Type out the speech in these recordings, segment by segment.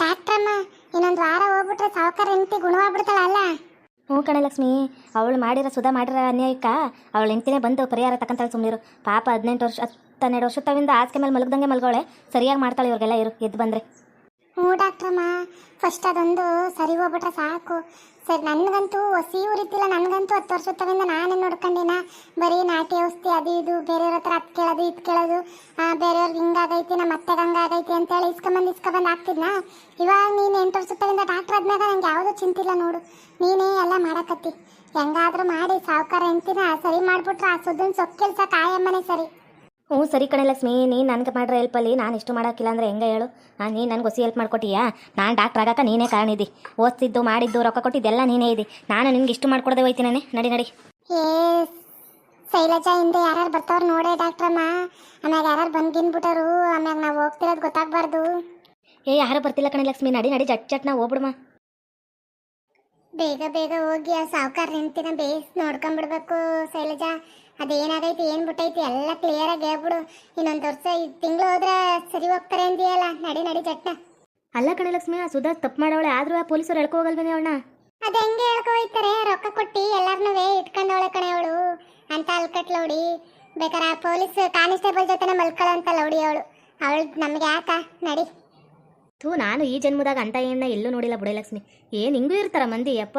ಡಾಕ್ಟ್ರಮ್ಮ ಇನ್ನೊಂದು ವಾರ ಹೋಗ್ಬಿಟ್ರೆ ಸಾವುಕಾರ ಹೆಂಡತಿ ಗುಣವಾಗ್ಬಿಡ್ತಾಳ ಅಲ್ಲ? ಹ್ಞೂ ಕಣೆ ಲಕ್ಷ್ಮಿ ಅವಳು ಮಾಡಿರೋ ಸುಧಾ ಮಾಡಿರೋ ಅನ್ಯಾಯಕ್ಕ ಅವಳ ಹೆಂಡ್ತಿನೇ ಬಂದು ಪರಿಹಾರ ತಕ್ಕಂತಾಳೆ ಸುಮ್ಮನಿರು ಪಾಪ ಹದಿನೆಂಟು ವರ್ಷ ಹತ್ತೆರಡು ವರ್ಷ ತವಿಂದ ಹಾಸಿಗೆ ಮೇಲೆ ಮಲಗ್ದಂಗೆ ಮಲ್ಗೋಳೆ ಸರಿಯಾಗಿ ಮಾಡ್ತಾಳೆ ಇವ್ರಿಗೆಲ್ಲ ಇರು ಎದ್ದು ಬಂದರೆ. ಹ್ಞೂ ಡಾಕ್ಟ್ರಮ್ಮ ಫಸ್ಟ್ ಅದೊಂದು ಸರಿ ಹೋಗ್ಬಿಟ್ರೆ ಸಾಕು. ಸರಿ, ನನಗಂತೂ ಹೊಸಿ ಉರಿತಿಲ್ಲ ನನಗಂತೂ ಹತ್ತು ವರ್ಷದ ತವಿಂದ ನಾನೇ ನೋಡ್ಕೊಂಡಿನ ಬರೀ ನಾಟಿ ಔಷಧಿ ಅದು ಇದು, ಬೇರೆಯವ್ರ ಹತ್ರ ಅದು ಕೇಳೋದು, ಇದು ಕೇಳೋದು. ಬೇರೆಯವ್ರಿಗೆ ಹಿಂಗಾಗೈತಿ, ನಮ್ಮ ಅತ್ತೆಗೆ ಹಂಗಾಗೈತಿ ಅಂತೇಳಿ ಇಸ್ಕೊಂಬಂದು ಇಸ್ಕೊಂಬಂದು ಹಾಕ್ತಿದ್ನ? ಇವಾಗ ನೀನು ಎಂಟು ವರ್ಷದ ತಗೊಂಡ ಡಾಕ್ಟ್ರ್ ಆದ್ಮ್ಯಾಗ ನಂಗೆ ಯಾವುದೂ ಚಿಂತಿಲ್ಲ ನೋಡು. ನೀನೇ ಎಲ್ಲ ಮಾಡಕತ್ತಿ. ಹೆಂಗಾದರೂ ಮಾಡಿ, ಸಾವುಕಾರ ಹೆಂಡ್ತಿನ ಸರಿ ಮಾಡಿಬಿಟ್ರೆ ಆ ಸುದ್ದನ ಸೊಕ್ಕಿಲ್ಸ ಕಾಯಮ್ಮನೇ ಸರಿ. ಹ್ಞೂ ಸರಿ ಕಣೆ ಲಕ್ಷ್ಮಿ. ನೀನು ನನಗೆ ಮಾಡಿರೋ ಹೆಲ್ಪಲ್ಲಿ ನಾನು ಇಷ್ಟು ಮಾಡೋಕ್ಕಿಲ್ಲ ಅಂದರೆ ಹೆಂಗೆ ಹೇಳು? ಹಾಂ ನೀನು ನನಗೆ ಹೊಸಿ ಹೆಲ್ಪ್ ಮಾಡ್ಕೊಟ್ಟಿಯಾ? ನಾನು ಡಾಕ್ಟ್ರ್ ಆಗಕ್ಕೆ ನೀನೇ ಕಾರಣ ಇದ್ದಿ. ಓಸ್ತಿದ್ದು ಮಾಡಿದ್ದು ರೊಕ್ಕ ಕೊಟ್ಟಿದ್ದೆಲ್ಲ ನೀನೇ ಇದ್ದಿ. ನಾನು ನಿನಗೆ ಇಷ್ಟು ಮಾಡ್ಕೊಡದೆ ಹೋಯ್ತೀನಿ ನಡಿ ನಡಿ. ಏ ಶೈಲಜಾ ಹಿಂದೆ ಯಾರ್ಯಾರು ಬರ್ತಾವ್ರು ನೋಡೇ ಡಾಕ್ಟ್ರಮ್ಮ ಆಮ್ಯಾಗ ಯಾರ್ಯಾರು ಬಂದ್ಗಿನ್ಬಿಟ್ಟರು ಆಮ್ಯಾಗ ನಾವು ಹೋಗ್ತಿರೋದು ಗೊತ್ತಾಗಬಾರ್ದು. ಏ ಯಾರು ಬರ್ತಿಲ್ಲ ಕಣೆ ಲಕ್ಷ್ಮಿ. ನಡಿ ನಡಿ ಜಟ್ ಜಟ್ ನಾ ಹೋಗ್ಬಿಡಮ್ಮ. ಬೇಗ ಬೇಗ ಹೋಗಿ ಆ ಸಾವುಕಾರ ನಿಂತಿನ ಬೇಸ್ ನೋಡ್ಕೊಂಡ್ಬಿಡ್ಬೇಕು ಶೈಲಜಾ. ಅದೇನಾಗೈತಿ ಏನು ಬಿಟ್ಟೈತಿ ಎಲ್ಲ ಕ್ಲಿಯರ್ ಆಗಿ ಹೇಳ್ಬಿಡು. ಇನ್ನೊಂದು ವರ್ಷ ಈ ತಿಂಗಳು ಹೋದ್ರೆ ಸರಿ ಹೋಗ್ತಾರೆ ಅಂದಿಯಲ್ಲ ನಡಿ ನಡಿ ಜಟ್ಟ ಅಲ್ಲ ಕಣೆ ಲಕ್ಷ್ಮಿ ಆ ಸುಧಾ ತಪ್ಪು ಮಾಡವಳೆ ಆದ್ರೂ ಆ ಪೊಲೀಸರು ಎಳ್ಕೊ ಹೋಗಲ್ವೇನೆ ಅವಳನ್ನ? ಅದು ಹೆಂಗೆ ಹೇಳ್ಕೊ ಹೋಯ್ತಾರೆ ರೊಕ್ಕ ಕೊಟ್ಟು ಎಲ್ಲಾರ್ನೂ ಇಟ್ಕೊಂಡವಳೆ ಕಣೆ ಅವಳು. ಅಂತ ಅಲ್ಕಟ್ ಲೌಡಿ ಬೇಕಾರೆ ಆ ಪೊಲೀಸ್ ಕಾನಿಸ್ಟೇಬಲ್ ಜೊತೆನೆ ಮಲ್ಕೊಳ್ಳೋ ಲೌಡಿ ಅವಳು. ಅವಳು ನಮ್ಗೆ ಯಾಕ? ನಡಿ. ಥೂ ನಾನು ಈ ಜನ್ಮದಾಗ ಅಂತ ಏನ ಎಲ್ಲೂ ನೋಡಿಲ್ಲ ಬುಡೇ ಲಕ್ಷ್ಮಿ ಏನು ಹಿಂಗೂ ಇರ್ತಾರ ಮಂದಿ ಅಪ್ಪ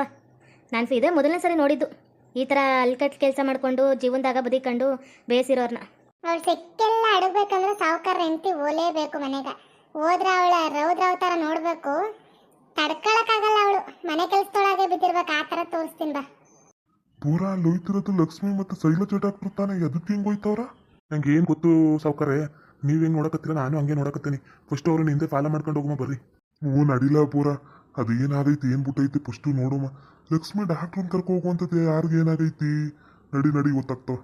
ನಾನು ಇದೇ ಮೊದಲನೇ ಸರಿ ನೋಡಿದ್ದು. ಈ ಥರ ಅಲ್ಕಟ್ ಕೆಲಸ ಮಾಡ್ಕೊಂಡು ಜೀವನದಾಗ ಬದುಕೊಂಡು ಬೇಸಿರೋರ್ನ. ಅವಳು ಸಿಕ್ಕೆಲ್ಲ ಅಡಗ್ಬೇಕಂದ್ರೆ ಸಾವುಕಾರ ಹೆಂಡತಿ ಓಲೇಬೇಕು ಮನೆಗ. ಹೋದ್ರ ಅವಳ ರೌದ್ರ ಥರ ನೋಡ್ಬೇಕು. ತಡ್ಕೊಳಕ್ಕಾಗಲ್ಲ ಅವಳು. ಮನೆ ಕೆಲಸದೊಳಗೆ ಬಿದ್ದಿರ್ಬೇಕು. ಆ ಥರ ತೋರಿಸ್ತೀನಿ ಬಾ. ಪೂರಾ ಲೋಯ್ತಿರೋದು ಲಕ್ಷ್ಮಿ ಮತ್ತು ಶೈಲಜಾ ಡಾಕ್ಟ್ರು ತಾನೆ. ಎದಕ್ಕೆ ಹಿಂಗೆ ಹೋಯ್ತವ್ರ? ನಂಗೆ ಏನು ಗೊತ್ತು ಸಾವ್ಕಾರೆ. ನೀವು ಹೆಂಗೆ ನೋಡಕತ್ತೀರ? ನಾನು ಹಂಗೆ ನೋಡಕತ್ತೀನಿ. ಫಸ್ಟ್ ಅವ್ರನ್ನ ಹಿಂದೆ ಫಾಲೋ ಮಾಡ್ಕೊಂಡು ಹೋಗಮ್ಮ ಬರ್ರಿ. ಹ್ಞೂ ನಡಿಲ್ಲ ಪೂರ. ಅದು ಏನಾಗೈತಿ ಏನು ಬಿಟ್ಟೈತಿ ಫಸ್ಟು ನೋಡುಮ. ಲಕ್ಷ್ಮಿ ಡಾಕ್ಟ್ರನ್ನ ಕರ್ಕೊ ಹೋಗುವಂಥದ್ದು ಯಾರಿಗೆ ಏನಾಗೈತಿ? ನಡಿ ನಡಿ ಗೊತ್ತಾಗ್ತವ.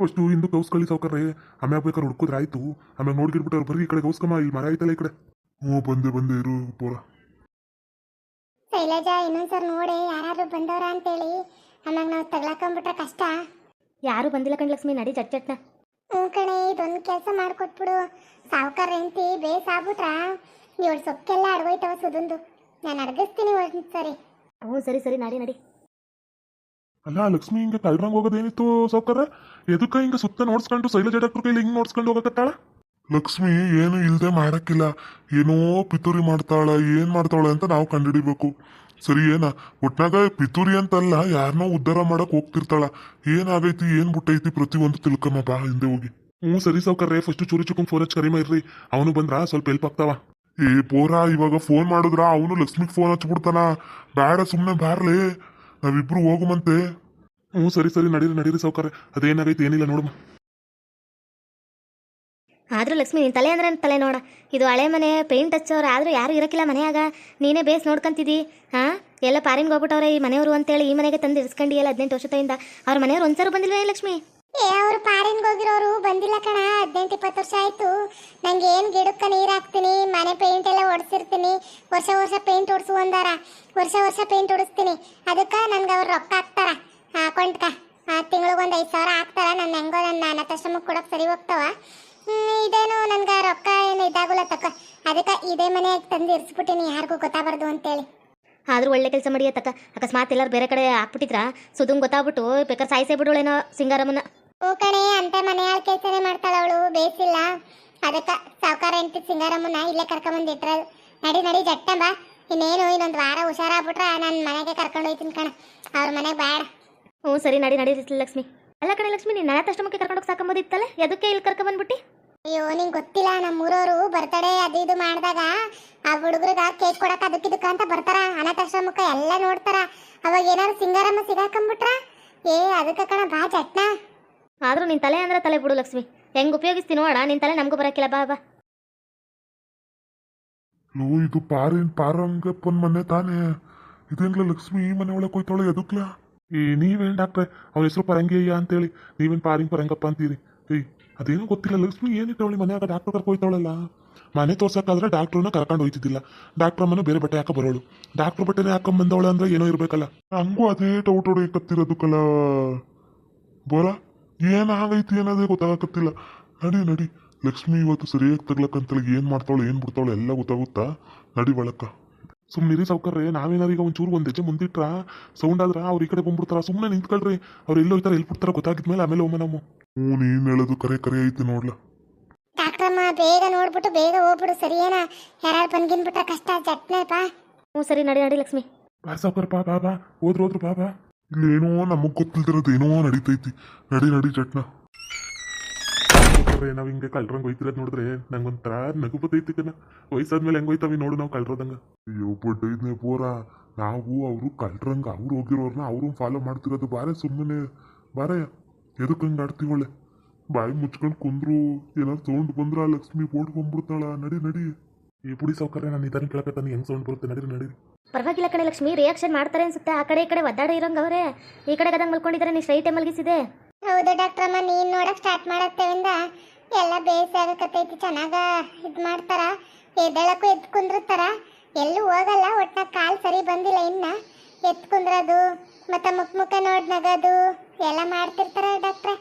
ಫಸ್ಟು ಹಿಂದೂ ಕೌಸ್ಕಳಿ ಸಾವ್ಕಾರೆ ಆಮ್ಯಾಗ ಬೇಕಾದ್ರೆ ಹುಡ್ಕೋದ್ರೆ ಆಯ್ತು. ಆಮ್ಯಾಗ ನೋಡ್ಗಿರ್ಬಿಟ್ಟವ್ರು ಬರ್ರಿ ಈ ಕಡೆ ಕೌಸ್ಕಮ್ಮ ಇಲ್ಲಿ ಮರ ಐತಲ್ಲ ಈ ಕಡೆ. ಹ್ಞೂ ಬಂದೆ ಬಂದೆ ಇರು ಪೂರ. ಶೈಲಜಾ ಇನ್ನೊಂದ್ಸರಿ ನೋಡಿ ಯಾರು ಬಂದವ್ರ ಅಂತೇಳಿ. ಆಮ್ಯಾಗ ನಾವು ತಗ್ಲಾಕೊಂಡ್ಬಿಟ್ರೆ ಕಷ್ಟ. ಯಾರು ಬಂದಿಲ್ಲ ಕಣ್ ಲಕ್ಷ್ಮಿ ನಡಿ ಜಟ್ ಜಟ್ನ ಹ್ಞೂ ಕಣೆ ಇದೊಂದು ಕೆಲಸ ಮಾಡ್ಕೊಟ್ಬಿಡು. ಸಾವುಕಾರ ಅಂತಿ ಬೇಸ್ ಆಗ್ಬಿಟ್ರ? ಇವಳು ಸೊಕ್ಕೆಲ್ಲ ಅಡಗೋಯ್ತವ ಸುದಂದು. ನಾನು ಅಡಗಿಸ್ತೀನಿ ಒಂದು ಸರಿ. ಹ್ಞೂ ಸರಿ ಸರಿ ನಡಿ ನಡಿ. ಅಲ್ಲ ಲಕ್ಷ್ಮಿ ಹಿಂಗೆ ಹೋಗೋದೇನಿತ್ತು ಸಾವ್ಕಾರ? ಎದಕ್ಕ ಹಿಂಗೆ ಸುತ್ತ ನೋಡ್ಸ್ಕೊಂಡು ಶೈಲಜಾ ಡಾಕ್ಟರ್ ಕೈಲಿ ಹಿಂಗೆ ನೋಡ್ಸ್ಕೊಂಡು ಹೋಗಕತ್ತಾಳ? ಲಕ್ಷ್ಮಿ ಏನು ಇಲ್ದೆ ಮಾಡಕ್ಕಿಲ್ಲ. ಏನೋ ಪಿತೂರಿ ಮಾಡ್ತಾಳ ಏನ್ ಮಾಡ್ತಾಳ ಅಂತ ನಾವು ಕಂಡುಹಿಡಿಬೇಕು. ಸರಿ ಏನ? ಒಟ್ನಾಗ ಪಿತೂರಿ ಅಂತಲ್ಲ ಯಾರನ್ನೋ ಉದ್ಧಾರ ಮಾಡಕ್ ಹೋಗ್ತಿರ್ತಾಳ. ಏನಾಗೈತಿ ಏನ್ ಬಿಟ್ಟೈತಿ ಪ್ರತಿಯೊಂದು ತಿಳ್ಕಮ್ಮ ಬಾ ಹಿಂದೆ ಹೋಗಿ. ಹ್ಞೂ ಸರಿ ಸಾವ್ಕಾರ್ರೆ ಫಸ್ಟ್ ಚೂರಿ ಚುಕ್ಕ ಫೋನ್ ಹಚ್ಚಿ ಕರಿಮ ಇರ್ರಿ. ಅವನು ಬಂದ್ರ? ಸ್ವಲ್ಪ ಹೆಲ್ಪ್ ಆಗ್ತಾವ. ಏ, ಪೋರ, ಇವಾಗ ಫೋನ್ ಮಾಡಿದ್ರ? ಅವನು ಲಕ್ಷ್ಮಿ ಫೋನ್ ಹಚ್ಬಿಡ್ತಾನ. ಬೇಡ ಸುಮ್ಮನೆ ಬಾರ್ಲಿ. ನಾವಿಬ್ರು ಹೋಗುಮಂತೆ ಹ್ಞೂ, ಸರಿ ಸರಿ, ನಡೀರಿ ನಡೀರಿ ಸಾವ್ಕಾರ. ಅದೇನಾಗೈತೆ, ಏನಿಲ್ಲ, ನೋಡಮ್ಮ. ಆದ್ರೂ ಲಕ್ಷ್ಮಿ, ನಿನ್ ತಲೆ ಅಂದ್ರೆ ತಲೆ ನೋಡ? ಇದು ಹಳೆ ಮನೆ ಪೇಂಟ್ ಹಚ್ಚೋರು, ಆದ್ರೂ ಯಾರು ಇರಕ್ಕಿಲ್ಲ ಮನೆಯಾಗ. ನೀನೇ ಬೇಸ್ ನೋಡ್ಕೊಂತಿದ್ದಿ. ಹಾ ಎಲ್ಲ ಪಾರಿನ್ಗೆ ಹೋಗ್ಬಿಟ್ಟವ್ರೆ ಈ ಮನೆಯವರು ಅಂತೇಳಿ ಈ ಮನೆಗೆ ತಂದು ಇರಿಸ್ಕೊಂಡಿಯಲ್ಲ ಹದಿನೆಂಟು ವರ್ಷದಿಂದ. ಅವ್ರ ಮನೆಯವ್ರು ಒಂದ್ಸಾರು ಬಂದಿಲ್ವೇ ಲಕ್ಷ್ಮಿ? ಏ, ಅವ್ರು ಫಾರಿನ್ಗೆ ಹೋಗಿರೋರು ಬಂದಿಲ್ಲ ಕಣ, ಹದಿನೆಂಟು ಇಪ್ಪತ್ತು ವರ್ಷ ಆಯ್ತು. ನಂಗೆ ಏನು ಗಿಡಕ್ಕೆ ನೀರು ಹಾಕ್ತೀನಿ, ಮನೆ ಪೇಂಟ್ ಎಲ್ಲ ಹೊಡ್ಸಿರ್ತೀನಿ ವರ್ಷ ವರ್ಷ ಪೇಂಟ್ ಹೊಡ್ಸು ಅಂದಾರ. ವರ್ಷ ವರ್ಷ ಪೇಂಟ್ ಹೊಡಿಸ್ತೀನಿ ಅದಕ್ಕೆ ನನ್ಗೆ ಅವ್ರು ರೊಕ್ಕ ಹಾಕ್ತಾರ. ಹಾಕೊಂಡ್ಕ. ತಿಂಗಳಿಗೊಂದು ಐದು ಸಾವಿರ ಹಾಕ್ತಾರ. ನನ್ನ ಹೆಂಗೋ ನನ್ನ ಅನಾಥಾಶ್ರಮಕ್ಕೆ ಕೊಡೋಕೆ ಸರಿ ಹೋಗ್ತಾವ. ಇದೇನು ನನ್ಗೆ ರೊಕ್ಕ ಏನು ಇದಾಗಲ್ಲ ತಕ್ಕ ಅದಕ್ಕೆ ಇದೇ ಮನೆಯಾಗಿ ತಂದು ಇರಿಸ್ಬಿಟ್ಟಿನಿ, ಯಾರಿಗೂ ಗೊತ್ತಾಗಬಾರ್ದು ಅಂತೇಳಿ. ಆದರೂ ಒಳ್ಳೆ ಕೆಲಸ ಮಾಡಿ ತಕ್ಕ ಅಕಸ್ಮಾತ್ ಎಲ್ಲರೂ ಬೇರೆ ಕಡೆ ಹಾಕ್ಬಿಟ್ಟಿದ್ರ? ಸುದುಂಗ್ ಗೊತ್ತಾಗ್ಬಿಟ್ಟು ಬೇಕಾದ್ರೆ ಸಾಯಿಸೇ ಬಿಡೋಳೇನೋ ಸಿಂಗಾರಮ್ಮನ ಹ್ಞೂ ಕಣೆ ಅಂತ ಮನೆ ಆಳ್ ಕೆಲಸನೇ ಮಾಡ್ತಾಳ ಅವಳು ಬೇಸಿಲ್ಲ. ಅದಕ್ಕೆ ಸಾವುಕಾರ ಹೆಂಡತಿ ಸಿಂಗಾರಮ್ಮನ ಇಲ್ಲೇ ಕರ್ಕೊಂಬಂದು ಇಟ್ರದು ನಡಿ ನಡಿ ಜಟ್ಟಂಬ ಇನ್ನೇನು ಇನ್ನೊಂದು ವಾರ ಹುಷಾರಾಗ್ಬಿಟ್ರೆ ನನ್ನ ಮನೆಗೆ ಕರ್ಕೊಂಡು ಹೋಯ್ತೀನಿ ಕಣ. ಅವ್ರ ಮನೆಗೆ ಬೇಡ ಹ್ಞೂ ಸರಿ ನಡಿ ನಡಿ ಲಕ್ಷ್ಮಿ. ಅಲ್ಲ ಕಣೆ ಲಕ್ಷ್ಮಿ ನೀನು ಅಷ್ಟಮಕ್ಕೆ ಕರ್ಕೊಂಡೋಗಿ ಸಾಕೊಂಬೋದಿತ್ತಲ್ಲ? ಎದಕ್ಕೆ ಇಲ್ಲಿ ಕರ್ಕೊಂಬಂದ್ಬಿಟ್ಟು? ಅಯ್ಯೋ ನಿಂಗೆ ಗೊತ್ತಿಲ್ಲ ನಮ್ಮ ಊರವರು ಬರ್ತಡೇ ಅದು ಇದು ಮಾಡಿದಾಗ ಆ ಹುಡುಗರಿಗೆ ಕೇಕ್ ಕೊಡಕ್ಕೆ ಅದಕ್ಕೆ ಇದಕ್ಕೆ ಅಂತ ಬರ್ತಾರ. ಅನಾಥಾಶ್ರಮಕ್ಕೆ ಎಲ್ಲ ನೋಡ್ತಾರ. ಅವಾಗ ಏನಾದ್ರು ಸಿಂಗಾರಮ್ಮ ಸಿಗಾಕೊಂಬಿಟ್ರ? ಏ ಅದಕ್ಕೆ ಕಣ ಬಾ ಜಟ್ನ. ಆದರೂ ನಿನ್ನ ತಲೆ ಅಂದ್ರೆ ತಲೆ ಬಿಡು ಲಕ್ಷ್ಮಿ. ಹೆಂಗೆ ಉಪಯೋಗಿಸ್ತೀನಿ ನೋಡ ನಿನ್ನ ತಲೆ ನಮಗೂ ಬರೋಕ್ಕಿಲ್ಲ ಬಾ ಬಾ. ಲೋ ಇದು ಪಾರೇನ್ ಪಾರಂಗಪ್ಪನ ಮನೆ ತಾನೇ? ಇದೇನ್ಲ ಲಕ್ಷ್ಮಿ ಈ ಮನೆ ಒಳಗೆ ಹೋಯ್ತಾಳೆ ಎದುಕ್ಲ? ಏ ನೀವೇನು ಡಾಕ್ಟ್ರೆ? ಅವ್ನ ಹೆಸರು ಪರಂಗಿಯ್ಯ ಅಂತೇಳಿ. ನೀವೇನು ಪಾರಿಂಗ್ ಪರಂಗಪ್ಪ ಅಂತೀರಿ? ಏಯ್ ಅದೇನು ಗೊತ್ತಿಲ್ಲ ಲಕ್ಷ್ಮಿ ಏನಿಟ್ಟವಳಿ ಮನ್ಯಾಗ? ಡಾಕ್ಟರ್ ಕರ್ಕೊ ಹೋಯ್ತಾಳಲ್ಲ ಮನೆ ತೋರ್ಸಕ್ಕಾದ್ರೆ ಡಾಕ್ಟ್ರನ್ನ ಕರ್ಕೊಂಡು ಹೋಯ್ತಿದ್ದಿಲ್ಲ. ಡಾಕ್ಟ್ರ್ ಅಮ್ಮನ ಬೇರೆ ಬಟ್ಟೆ ಹಾಕೋ ಬರೋಳು. ಡಾಕ್ಟರ್ ಬಟ್ಟೆನೇ ಹಾಕೊಂಡ್ ಬಂದವಳ ಅಂದ್ರೆ ಏನೋ ಇರ್ಬೇಕಲ್ಲ. ಹಂಗೂ ಅದೇ ಟೌಟೋಡಿ ಕತ್ತಿರೋದು ಕಲ. ಬೋರ. ಏನಾಗೈತಿ ಅನ್ನೋದೇ ಗೊತ್ತಾಗಕತ್ತಿಲ್ಲ. ನಡಿ ನಡಿ. ಲಕ್ಷ್ಮಿ ಇವತ್ತು ಸರಿಯಾಗಿ ತಗ್ಲಕ್ಕಂತಳಿಗೆ ಏನು ಮಾಡ್ತಾಳೆ ಏನು ಬಿಡ್ತಾಳೆ ಎಲ್ಲ ಗೊತ್ತಾಗುತ್ತಾ? ನಡಿ ಒಳಕ್ಕ. ಸುಮ್ಮನಿರಿ ರೀ ನಾವೇನಾರು ಈಗ ಒಂಚೂರು ಒಂದು ಹೆಜ್ಜೆ ಮುಂದಿಟ್ರ ಸೌಂಡ್ ಆದ್ರೆ ಅವ್ರ ಈ ಕಡೆ ಬಂದ್ಬಿಡ್ತಾರ ಸುಮ್ಮನೆ ನಿಂತ್ಕೊಳ್ರಿ. ಅವ್ರು ಎಲ್ಲೋ ಹೋಗ್ತಾರೆ ಎಲ್ಲಿ ಬಿಡ್ತಾರ ಗೊತ್ತಾಗಿದ್ಮೇಲೆ ಆಮೇಲೆ ಒಮ್ಮೆ ನಾವು. ಹ್ಞೂ ನೀನ್ ಹೇಳೋದು ಕರೆ ಕರೆ ಐತಿ ನೋಡ್ಲಾ. ಡಾಕ್ಟ್ರಮ್ಮ ಬೇಗ ನೋಡ್ಬಿಟ್ಟು ಬೇಗ ಹೋಗ್ಬಿಡು ಸರಿಯೇನ? ಯಾರು ಬಂದ್ಗಿನ್ಬಿಟ್ರೆ ಕಷ್ಟ ಜಟ್ನೆಪಾ ಹ್ಞೂ ಸರಿ ನಡಿ ನಡಿ ಲಕ್ಷ್ಮಿ. ಬಾ ಸಾವ್ಕಾರ ಬಾ ಬಾ ಬಾ. ಹೋದ್ರು ಹೋದ್ರು ಬಾ ಬಾ. ಇಲ್ಲಿ ಏನೋ ನಮಗ್ ಗೊತ್ತಿಲ್ದಿರೋದು ಏನೋ ನಡೀತೈತಿ. ನಡಿ ನಡಿ ಚಟ್ನ ನಾವ್ ಹಿಂಗೆ ಕಳ್ರಂಗ್ ಹೋಯ್ತಿರೋದ್ ನೋಡಿದ್ರೆ ನಂಗೊಂಥರ ನಗು ಬತ್ತೈತಿ ಕಣ ವಯಸ್ಸಾದ್ಮೇಲೆ ಹೆಂಗ್ ಹೋಯ್ತಾವಿ ನೋಡು ನಾವು ಕಳ್ರೋದಂಗ. ಅಯ್ಯೋ ಬಡ್ಡೈದ್ನೆ ಪೂರ. ನಾವು ಅವರು ಕಳ್ರಂಗ ಅವ್ರು ಹೋಗಿರೋರ್ನ ಅವರು ಫಾಲೋ ಮಾಡ್ತಿರೋದು ಬಾರೆ ಸುಮ್ಮನೆ ಬಾರೆ ಎದಕ್ಕೆ ಹಂಗೆ ಆಡ್ತೀವಳೆ ಬಾಯಿ ಮುಚ್ಕೊಂಡು ಕುಂದ್ರು ಏನಾದ್ರು ತೊಗೊಂಡು ಬಂದ್ರ ಲಕ್ಷ್ಮಿ ಬೋರ್ಡ್ ಬಂದ್ಬಿಡ್ತಾಳ? ನಡಿ ನಡಿ. ಈ ಪುಡಿ ಸೌಕರ್ಯ ನಾನು ನಿಧಾನ ಕೇಳಕತ್ತಾನೆ ಹೆಂಗ್ ಸೌಂಡ್ ಬರುತ್ತೆ ನಡೀರಿ ನಡೀರಿ. ಪರವಾಗಿಲ್ಲ ಕಣೆ ಲಕ್ಷ್ಮಿ ರಿಯಾಕ್ಷನ್ ಮಾಡ್ತಾರೆ ಅನ್ಸುತ್ತೆ. ಆ ಕಡೆ ಈ ಕಡೆ ಒದ್ದಾಡ ಇರೋಂಗ ಅವರೇ ಈ ಕಡೆ ಗದಂಗ್ ಮಲ್ಕೊಂಡಿದ್ದಾರೆ ನೀ ಸ್ಟ್ರೈಟ್ ಮಲಗಿಸಿದೆ. ಹೌದು ಡಾಕ್ಟ್ರಮ್ಮ ನೀನ್ ನೋಡಕ್ ಸ್ಟಾರ್ಟ್ ಮಾಡತ್ತೇವಿಂದ ಎಲ್ಲ ಬೇಸ್ ಆಗಕತ್ತೈತಿ ಚೆನ್ನಾಗ ಇದ್ ಮಾಡ್ತಾರ. ಎದ್ದಳಕ್ಕೂ ಎದ್ ಕುಂದಿರ್ತಾರ. ಎಲ್ಲೂ ಹೋಗಲ್ಲ ಒಟ್ಟ ಕಾಲ್ ಸರಿ ಬಂದಿಲ್ಲ ಇನ್ನ. ಎತ್ ಕುಂದ್ರದು ಮತ್ತೆ ಮುಖ ಮುಖ ನೋಡ್ ನಗದು ಎಲ್ಲ ಮಾಡ್ತಿರ್ತಾರ ಡಾಕ್ಟ್ರೆ.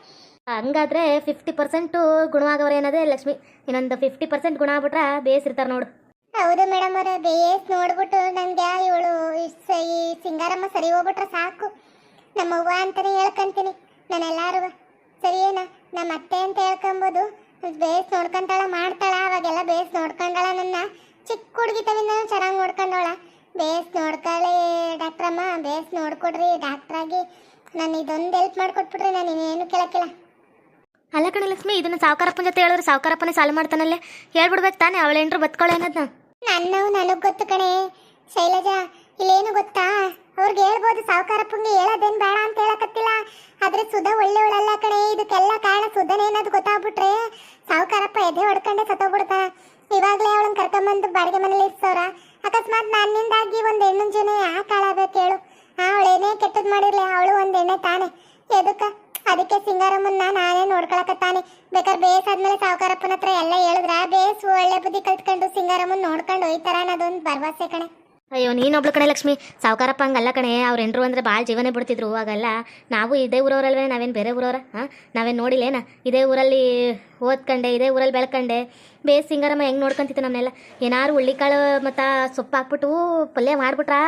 ಹಂಗಾದ್ರೆ ಫಿಫ್ಟಿ ಪರ್ಸೆಂಟು ಗುಣವಾಗವ್ರೆ ಅನ್ನೋದೇ ಲಕ್ಷ್ಮಿ. ಇನ್ನೊಂದು ಫಿಫ್ಟಿ ಪರ್ಸೆಂಟ್ ಗುಣ ಆಗ್ಬಿಟ್ರೆ ಇರ್ತಾರ ನೋಡು. ಹೌದು ಮೇಡಮ್ ಅವರ, ಬೇಸ್ ನೋಡ್ಬಿಟ್ಟು ನಂಗೆ ಇವಳು ಈ ಸಿಂಗಾರಮ್ಮ ಸರಿ ಹೋಗ್ಬಿಟ್ರೆ ಸಾಕು. ನಮ್ಮ ಅವ್ವ ಅಂತಾನೆ ಹೇಳ್ಕಂತೀನಿ. ಸರಿ ಸರಿಯೇನಾ ನಮ್ಮ ಅತ್ತೆ ಅಂತ ಹೇಳ್ಕೊಂಬೋದು. ಬೇಸ್ ನೋಡ್ಕೊಂತಾಳ, ಮಾಡ್ತಾಳ ಅವಾಗೆಲ್ಲ ಬೇಸ್ ನೋಡ್ಕೊಂಡಾಳ ನನ್ನ. ಚಿಕ್ಕ ಹುಡುಗಿ ತವಿಂದ ಚೆನ್ನಾಗಿ ನೋಡ್ಕೊಂಡವಳ ಬೇಸ್ ನೋಡ್ಕೊಳ್ಳಿ ಡಾಕ್ಟ್ರಮ್ಮ, ಬೇಸ್ ನೋಡ್ಕೊಡ್ರಿ, ಡಾಕ್ಟ್ರಾಗಿ. ನಾನು ಇದೊಂದು ಹೆಲ್ಪ್ ಮಾಡ್ಕೊಟ್ಬಿಟ್ರಿ ನಾನು ಇನ್ನೇನು ಕೇಳಕ್ಕಿಲ್ಲ. ಅಲ್ಲ ಕಣೆ ಲಕ್ಷ್ಮಿ, ಇದನ್ನ ಸಾವುಕಾರಪ್ಪನ ಜೊತೆ ಹೇಳಿದ್ರೆ ಸಾವುಕಾರಪ್ಪನೇ ಸಾಲ ಮಾಡ್ತಾನಲ್ಲ. ಹೇಳ್ಬಿಡ್ಬೇಕು ತಾನೆ, ಅವಳ ಎಂಟ್ರು ಬತ್ಕೊಳ್ಳೆ ಅನ್ನೋದನ್ನ ನನ್ನವು ನನಗ್ ಗೊತ್ತು ಕಣೆ. ಶೈಲಜಾ, ಇಲ್ಲೇನು ಗೊತ್ತಾ? ಅವ್ರಿಗೆ ಹೇಳ್ಬೋದು, ಸಾವುಕಾರಪ್ಪಂಗೆ ಹೇಳೋದೇನ್ ಬೇಡ ಅಂತ ಹೇಳಕತ್ತಿಲ್ಲ. ಆದ್ರೆ ಸುಧಾ ಒಳ್ಳೆಯವಳಲ್ಲ ಕಣೆ, ಇದಕ್ಕೆಲ್ಲ ಕಾರಣ ಸುಧನೇನದು ಗೊತ್ತಾಗ್ಬಿಟ್ರೆ ಸಾವುಕಾರಪ್ಪ ಎದೆ ಹೊಡ್ಕೊಂಡೆ ಸತ್ತೋಗ್ಬಿಡ್ತ ಇವಾಗ್ಲೇ ಅವಳನ್ನ ಕರ್ಕೊಂಬಂದು ಬಾಡಿಗೆ ಮನೇಲಿ ಇರ್ಸೋರ? ಅಕಸ್ಮಾತ್ ನನ್ನಿಂದಾಗಿ ಒಂದ್ ಜನ ಯಾಕೆ ಹಾಳಾಗಬೇಕು ಹೇಳು? ಅವಳೇನೇ ಕೆಟ್ಟದ್ ಮಾಡಿರ್ಲಿ, ಅವಳು ಒಂದ್ ಎಣ್ಣೆ ತಾನೆ. ಎದಕ್ಕ? ಅದಕ್ಕೆ ಸಿಂಗಾರಮ್ಮನ್ನ ನಾನೇ ನೋಡ್ಕೊಳಕತ್ತಾನೆ. ಬೇಕಾದ್ರೆ ಬೇಸಾದ್ಮೇಲೆ ಸಾವುಕಾರಪ್ಪನ ಹತ್ರ ಎಲ್ಲ ಹೇಳಿದ್ರ, ಬೇಸ್ ಒಳ್ಳೆ ಬುದ್ಧಿ ಕಲ್ತ್ಕೊಂಡು ಸಿಂಗಾರಮ್ಮನ್ ನೋಡ್ಕೊಂಡು ಹೋಯ್ತಾರ ಅನ್ನೋದೊಂದು ಭರವಸೆ ಕಣೆ. ಅಯ್ಯೋ ನೀನೊಬ್ಳು ಕಣೆ ಲಕ್ಷ್ಮಿ. ಸಾವುಕಾರಪ್ಪ ಹಂಗಲ್ಲ ಕಣೆ. ಅವ್ರ ಎಂಟ್ರು ಅಂದ್ರೆ ಭಾಳ ಜೀವನೇ ಬಿಡ್ತಿದ್ರು. ಆಗೆಲ್ಲ ನಾವು ಇದೇ ಊರವರಲ್ವೇ, ನಾವೇನು ಬೇರೆ ಊರವ್ರ? ಹಾಂ? ನಾವೇನು ನೋಡಿಲ್ಲೇನ? ಇದೇ ಊರಲ್ಲಿ ಓದ್ಕಂಡೆ, ಇದೇ ಊರಲ್ಲಿ ಬೆಳ್ಕಂಡೆ. ಬೇಸ್ ಸಿಂಗಾರಮ್ಮ ಹೆಂಗೆ ನೋಡ್ಕೊಂತಿತ್ತು ನಮ್ಮನ್ನೆಲ್ಲ ಏನಾರು ಹುಳ್ಳಿಕಾಳು ಮತ್ತು ಸೊಪ್ಪು ಹಾಕ್ಬಿಟ್ಟು ಪಲ್ಯ ಮಾಡ್ಬಿಟ್ರಾ?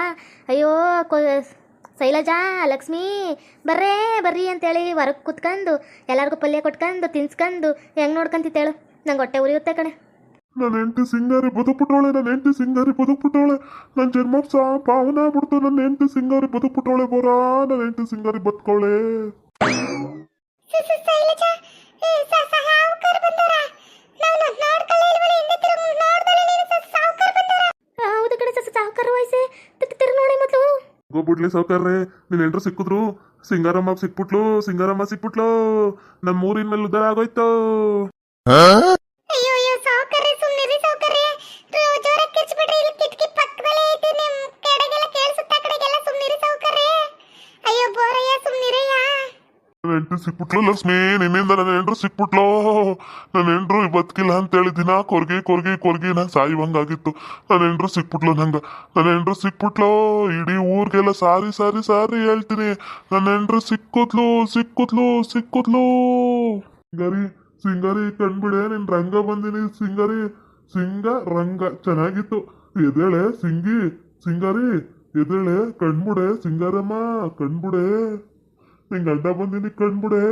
ಅಯ್ಯೋ, ಕೊ ಶೈಲಜಾ ಲಕ್ಷ್ಮಿ ಬರ್ರೇ ಬರ್ರಿ ಅಂತೇಳಿ ಹೊರಗೆ ಕುತ್ಕೊಂಡು ಎಲ್ಲರಿಗೂ ಪಲ್ಯ ಕೊಟ್ಕೊಂಡು ತಿನ್ಸ್ಕೊಂಡು ಹೆಂಗೆ ನೋಡ್ಕೊಂತಿತ್ತೇಳು ನಂಗೆ ಹೊಟ್ಟೆ ಉರಿಯುತ್ತೆ ಕಣೆ. ನನ್ನ ಹೆಂಡತಿ ಸಿಂಗಾರಿ ಬದುಕ್ಬಿಟ್ಟೋಳೆ ನನ್ನ ಹೆಂಡತಿ ಸಿಂಗಾರಿ ಬದುಕ್ಬಿಟ್ಟೋಳೆ ನನ್ನ ಜನ್ಮ ಪಾವನ ಆಗ್ಬಿಡ್ತು ನನ್ನ ಹೆಂಡತಿ ಸಿಂಗಾರಿ ಬದುಕ್ಬಿಟ್ಟೋಳೆ ಬೋರ ನನ್ನ ಹೆಂಡತಿ ಸಿಂಗಾರಿ ಇಲ್ವಲ್ಲ ಹಿಂದೆ ತಿರುಗಿ ನೋಡ್ದಲೆ ನೀನು ಸಾವುಕಾರ ಬಂದಾರ ಹೌದು ಕಡೆ ಸಸ ಸಾಹುಕಾರ ವಯಸ್ಸೆ. ಹೋಗ್ಬಿಡ್ಲಿ ಸಾವುಕಾರ್ರೆ ಹೆಂಡ್ರು ಸಿಕ್ಕಿದ್ರು? ಸಿಂಗಾರಮ್ಮ ಸಿಕ್ಬಿಟ್ಲು ಸಿಂಗಾರಮ್ಮ ಸಿಕ್ಬಿಟ್ಲು. ನಮ್ಮ ಊರಿನ ಮೇಲೆ ಉದ್ದಾರ ಆಗೋಯ್ತು ಅಯ್ಯೋ ಅಯ್ಯೋ ಸಾವುಕಾರ ಸುಮ್ಮನಿರಿ ಸಾವುಕಾರ ಜೋರಾಗಿ ಕಿರ್ಚ್ಬಿಟ್ರಿ ಇಲ್ಲಿ ಕಿಟಕಿ ಪಕ್ಕದಲ್ಲೇ ಐತಿ ನಿಮ್ ಕಡೆಗೆಲ್ಲ ಕೇಳಿಸುತ್ತಾ ಕಡೆಗೆಲ್ಲ ಸುಮ್ಮನಿರಿ ಸಾವುಕಾರ ಅಯ್ಯೋ ಬೋರಯ್ಯ ಸುಮ್ಮನಿರಯ್ಯ ನನ್ನ ಹೆಂಡ್ರು ಸಿಕ್ಬಿಟ್ಲು ಲಕ್ಷ್ಮಿ ನಿನ್ನಿಂದ ನನ್ನ ಹೆಂಡ್ರು ಸಿಕ್ಬಿಟ್ಲು. ನನ್ನ ಹೆಂಡ್ರು ಬದುಕಿಲ್ಲ ಅಂತೇಳಿ ದಿನ ಕೊರ್ಗಿ ಕೊರ್ಗಿ ಕೊರ್ಗಿ ನಾ ಸಾಯುವಂಗಾಗಿತ್ತು. ನನ್ನ ಹೆಂಡ್ರು ಸಿಕ್ಬಿಟ್ಲು ನಂಗೆ. ನನ್ನ ಹೆಂಡ್ರು ಸಿಕ್ಬಿಟ್ಲು, ಇಡೀ ಊರಿಗೆಲ್ಲ ಸಾರಿ ಸಾರಿ ಸಾರಿ ಹೇಳ್ತೀನಿ. ನನ್ನ ಹೆಂಡ್ರು ಸಿಕ್ಕುತ್ಲು ಸಿಕ್ಕುತ್ಲು ಸಿಕ್ಕುತ್ಲು. ಸಿಂಗಾರಿ ಸಿಂಗಾರಿ ಕಣ್ಬಿಡೆ, ನಿನ್ ರಂಗ ಬಂದಿನಿ. ಸಿಂಗಾರಿ, ಸಿಂಗ ರಂಗ. ಚೆನ್ನಾಗಿತ್ತು. ಎದೇಳೆ ಸಿಂಗಿ, ಸಿಂಗಾರಿ ಎದೇಳೆ ಕಣ್ಬಿಡೆ, ಸಿಂಗಾರಮ್ಮ ಕಣ್ಬಿಡೆ. ನಿಂಗೆ ಅಡ್ಡ ಬಂದಿನಿ ಕಣ್ಬಿಡೆ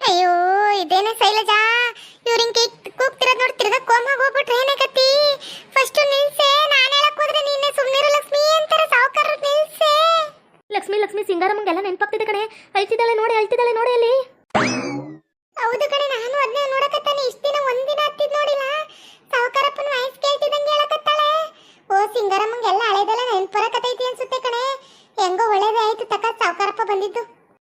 ಅಯ್ಯೋ ಇದೇನ ಶೈಲಜಾ? ಇವ್ರಿಂಗ್ ಕೂಗ್ತಿರೋದ್ ನೋಡಿ ತಿರ್ಗಾ ಕೋಮ ಹೋಗ್ಬಿಟ್ರೆ ಏನಾಗತ್ತಿ ಫಸ್ಟ್ ನಿಲ್ಸೆ ನಾನು ಹೇಳಕ್ ಹೋದ್ರೆ ನೀನೆ ಸುಮ್ಮನಿರು ಲಕ್ಷ್ಮಿ ಅಂತಾರೆ ಸಾವುಕಾರ ನಿಲ್ಸೆ. ಲಕ್ಷ್ಮಿ ಲಕ್ಷ್ಮಿ ಸಿಂಗಾರಮ್ಮಂಗೆಲ್ಲ ನೆನಪಾಗ್ತಿದೆ ಕಣೆ. ಅಳ್ತಿದ್ದಾಳೆ ನೋಡಿ ಅಳ್ತಿದ್ದಾಳೆ ನೋಡಿ ಅಲ್ಲಿ. ಹೌದು ಕಣೆ ನಾನು ಅದನ್ನೇ ನೋಡಕತ್ತಾನೆ. ಇಷ್ಟ ದಿನ ಒಂದಿನ ಹತ್ತಿದ್ ನೋಡಿಲ್ಲ. ಸಾವುಕಾರಪ್ಪನ ವಾಯ್ಸ್ ಕೇಳ್ತಿದಂಗೆ ಹೇಳಕತ್ತಾಳೆ. ಓ ಸಿಂಗರಮ್ಮಂಗೆಲ್ಲ ಹಳೆದೆಲ್ಲ ನೆನ್ಪರಕತೈತಿ ಅನ್ಸುತ್ತೆ ಕಣೆ. ಹೆಂಗೋ ಒಳ್ಳೇದೇ ಆಯ್ತು ತಕ್ಕ ಸಾವುಕಾರಪ್ಪ ಬಂದಿದ್ದು.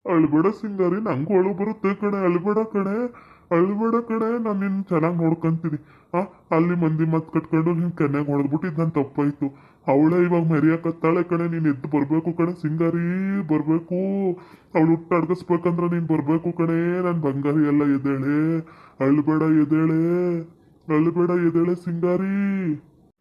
ಅಳ್ಬೇಡ ಸಿಂಗಾರಿ, ನಂಗೂ ಅಳು ಬರುತ್ತೆ ಕಣೆ, ಅಳ್ಬೇಡ ಕಣೆ ಅಳ್ಬೇಡ ಕಣೆ, ನಾನು ನಿನ್ನ ಚೆನ್ನಾಗಿ ನೋಡ್ಕೊಂತೀನಿ. ಆ, ಅಲ್ಲಿ ಮಂದಿ ಮತ್ ಕಟ್ಕೊಂಡು ನಿನ್ ಕೆನ್ನೆಗೆ ಹೊಡೆದ್ಬಿಟ್ಟಿದ್ದು ನನ್ನ ತಪ್ಪಾಯ್ತು. ಅವಳೇ ಇವಾಗ ಮೆರಿಯಾಕತ್ತಾಳೆ ಕಣೆ, ನೀನು ಎದ್ದು ಬರಬೇಕು ಕಣೆ, ಸಿಂಗಾರಿ, ಬರಬೇಕು. ಅವಳು ಹುಟ್ಟು ಅಡ್ಗಿಸ್ಬೇಕಂದ್ರೆ ನೀನು ಬರಬೇಕು ಕಣೆ ನನ್ನ ಬಂಗಾರಿ ಎಲ್ಲ ಎದ್ದೇಳೆ, ಅಳ್ಬೇಡ ಎದ್ದೇಳೆ ಅಳ್ಬೇಡ ಎದ್ದೇಳೆ ಸಿಂಗಾರಿ.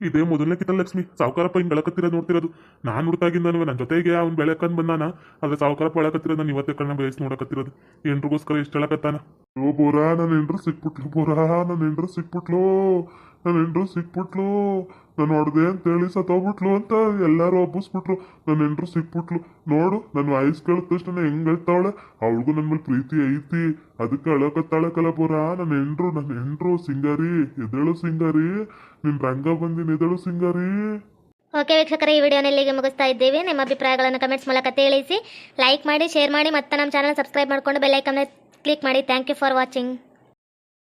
ಇದೇ ಮೊದಲನೇ ಕಿತ್ತ ಲಕ್ಷ್ಮಿ. ಸಾವುಕಾರಪ್ಪ ಹಿಂಗೆ ಬೆಳಕತ್ತಿರ ನೋಡ್ತಿರೋದು. ನಾನು ಹುಡ್ತಾಗಿಂದ ನನ್ನ ಜೊತೆಗೆ ಅವ್ನು ಬೆಳೆಕಂದ್ ಬಂದಾನ? ಆದ್ರೆ ಸಾವುಕಾರಪ್ಪ ಬೆಳಕತ್ತಿರ ನಾನು ಇವತ್ತೇ ಕಣ್ಣ ಬೇಯಿಸಿ ನೋಡಕತ್ತಿರೋದು. ಎಂಟ್ರಿಗೋಸ್ಕರ ಎಷ್ಟು ಹೇಳಕತ್ತಾನ? ಓ ಬೋರಾ ನನ್ನ ಎಂಟ್ರು ಸಿಕ್ಬಿಟ್ಲು, ಬೋರಾ ನನ್ನ ಎಂಟ್ರು ಸಿಕ್ಬಿಟ್ಲು. ನನ್ನ ಹೆಂಡ್ರು ಸಿಕ್ಬಿಟ್ಲು. ನಾನು ಹೊಡೆದೆ ಅಂತೇಳಿ ಸತ್ತೋಗ್ಬಿಟ್ಲು ಅಂತ ಎಲ್ಲರೂ ಹಬ್ಬಿಸ್ಬಿಟ್ರು ನನ್ನ ಹೆಂಡ್ರು ಸಿಕ್ಬಿಟ್ಲು. ನೋಡು ನನ್ನ ವಾಯ್ಸ್ ಕೇಳಿದ ತಕ್ಷಣ ಹೆಂಗ್ ಹೇಳ್ತಾವಳೆ? ಅವಳಿಗೂ ನನ್ನ ಮೇಲೆ ಪ್ರೀತಿ ಐತಿ. ಅದಕ್ಕೆ ಅಳಕತ್ತಾಳೆ ಕಲಪುರ ನನ್ನ ಹೆಂಡ್ರು ನನ್ನ ಹೆಂಡ್ರು ಸಿಂಗಾರಿ. ಎದೇಳು ಸಿಂಗಾರಿ. ನಿನ್ ರಂಗ ಬಂದಿನ ಎದೇಳು ಸಿಂಗಾರಿ. ಓಕೆ ವೀಕ್ಷಕರೇ, ಈ ವಿಡಿಯೋನ ಇಲ್ಲಿಗೆ ಮುಗಿಸ್ತಾ ಇದ್ದೀವಿ. ನಿಮ್ಮ ಅಭಿಪ್ರಾಯಗಳನ್ನು ಕಮೆಂಟ್ಸ್ ಮೂಲಕ ತಿಳಿಸಿ. ಲೈಕ್ ಮಾಡಿ ಶೇರ್ ಮಾಡಿ, ಮತ್ತು ನಮ್ಮ ಚಾನಲ್ ಸಬ್ಸ್ಕ್ರೈಬ್ ಮಾಡಿಕೊಂಡು ಬೆಲ್ಲೈಕನ್ನ ಕ್ಲಿಕ್ ಮಾಡಿ. Thank you for watching